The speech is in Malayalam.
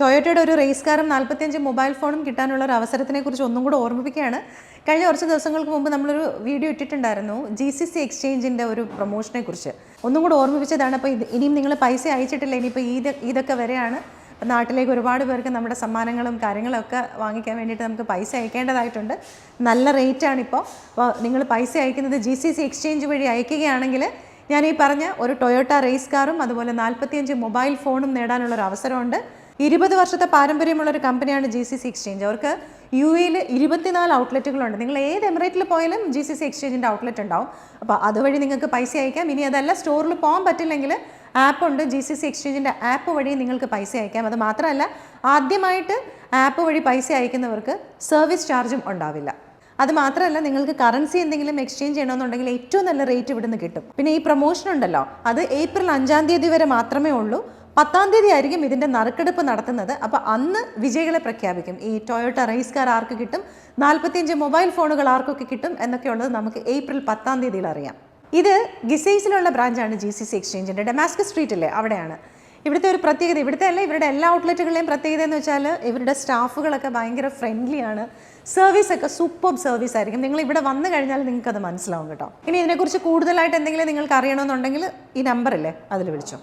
ടൊയോട്ടയുടെ ഒരു റേസ് കാറും നാൽപ്പത്തിയഞ്ച് മൊബൈൽ ഫോണും കിട്ടാനുള്ള ഒരു അവസരത്തിനെ കുറിച്ച് ഒന്നും കൂടെ ഓർമ്മിപ്പിക്കുകയാണ്. കഴിഞ്ഞ കുറച്ച് ദിവസങ്ങൾക്ക് മുമ്പ് നമ്മളൊരു വീഡിയോ ഇട്ടിട്ടുണ്ടായിരുന്നു ജി സി സി എക്സ്ചേഞ്ചിന്റെ ഒരു പ്രൊമോഷനെ കുറിച്ച് ഒന്നും കൂടെ ഓർമ്മിപ്പിച്ചതാണ്. അപ്പോൾ ഇത് ഇനിയും നിങ്ങൾ പൈസ അയച്ചിട്ടില്ല. ഇനിയിപ്പോൾ ഈ ഇതൊക്കെ വരെയാണ്. നാട്ടിലേക്ക് ഒരുപാട് പേർക്ക് നമ്മുടെ സമ്മാനങ്ങളും കാര്യങ്ങളൊക്കെ വാങ്ങിക്കാൻ വേണ്ടിയിട്ട് നമുക്ക് പൈസ അയക്കേണ്ടതായിട്ടുണ്ട്. നല്ല റേറ്റാണിപ്പോൾ അപ്പോൾ നിങ്ങൾ പൈസ അയക്കുന്നത് ജി സി സി എക്സ്ചേഞ്ച് വഴി അയക്കുകയാണെങ്കിൽ ഞാൻ ഈ പറഞ്ഞ ഒരു ടൊയോട്ട റേസ് കാറും അതുപോലെ നാൽപ്പത്തിയഞ്ച് മൊബൈൽ ഫോണും നേടാനുള്ളൊരു അവസരമുണ്ട്. ഇരുപത് വർഷത്തെ പാരമ്പര്യമുള്ള ഒരു കമ്പനിയാണ് ജി സി സി എക്സ്ചേഞ്ച് അവർക്ക് യു എയിൽ ഇരുപത്തിനാല് ഔട്ട്ലെറ്റുകളുണ്ട്. നിങ്ങൾ ഏത് എമിറേറ്റിൽ പോയാലും ജി സി സി എക്സ്ചേഞ്ചിന്റെ ഔട്ട്ലെറ്റ് ഉണ്ടാവും. അപ്പോൾ അതുവഴി നിങ്ങൾക്ക് പൈസ അയക്കാം. ഇനി അതല്ല സ്റ്റോറിൽ പോകാൻ പറ്റില്ലെങ്കിൽ ആപ്പ് ഉണ്ട്. ജി സി സി എക്സ്ചേഞ്ചിന്റെ ആപ്പ് വഴി നിങ്ങൾക്ക് പൈസ അയക്കാം. അത് മാത്രമല്ല ആദ്യമായിട്ട് ആപ്പ് വഴി പൈസ അയക്കുന്നവർക്ക് സർവീസ് ചാർജും ഉണ്ടാവില്ല. അത് മാത്രമല്ല നിങ്ങൾക്ക് കറൻസി എന്തെങ്കിലും എക്സ്ചേഞ്ച് ചെയ്യണമെന്നുണ്ടെങ്കിൽ ഏറ്റവും നല്ല റേറ്റ് ഇവിടുന്ന് കിട്ടും. പിന്നെ ഈ പ്രൊമോഷൻ ഉണ്ടല്ലോ അത് ഏപ്രിൽ അഞ്ചാം തീയതി വരെ മാത്രമേ ഉള്ളൂ. പത്താം തീയതി ആയിരിക്കും ഇതിന്റെ നറുക്കെടുപ്പ് നടത്തുന്നത്. അപ്പോൾ അന്ന് വിജയികളെ പ്രഖ്യാപിക്കും. ഈ ടൊയോട്ട റൈസ് കാർ ആർക്ക് കിട്ടും? നാൽപ്പത്തിയഞ്ച് മൊബൈൽ ഫോണുകൾ ആർക്കൊക്കെ കിട്ടും? എന്നൊക്കെയുള്ളത് നമുക്ക് ഏപ്രിൽ പത്താം തീയതിയിൽ അറിയാം. ഇത് ഗിസൈസിലുള്ള ബ്രാഞ്ചാണ് ജി സി സി എക്സ്ചേഞ്ചിന്റെ ഡെമാസ്കസ് സ്ട്രീറ്റിലെ അവിടെയാണ്. ഇവിടുത്തെ ഒരു പ്രത്യേകത ഇവിടുത്തെ അല്ല ഇവരുടെ എല്ലാ ഔട്ട്ലെറ്റുകളുടെയും പ്രത്യേകത എന്ന് വെച്ചാൽ ഇവരുടെ സ്റ്റാഫുകളൊക്കെ ഭയങ്കര ഫ്രണ്ട്ലിയാണ് സർവീസ് ഒക്കെ സൂപ്പർ സർവീസ് ആയിരിക്കും. നിങ്ങൾ ഇവിടെ വന്നു കഴിഞ്ഞാൽ നിങ്ങൾക്ക് അത് മനസ്സിലാവും കേട്ടോ. ഇനി ഇതിനെക്കുറിച്ച് കൂടുതലായിട്ട് എന്തെങ്കിലും നിങ്ങൾക്ക് അറിയണമെന്നുണ്ടെങ്കിൽ ഈ നമ്പറില്ലേ അതിൽ വിളിച്ചോ.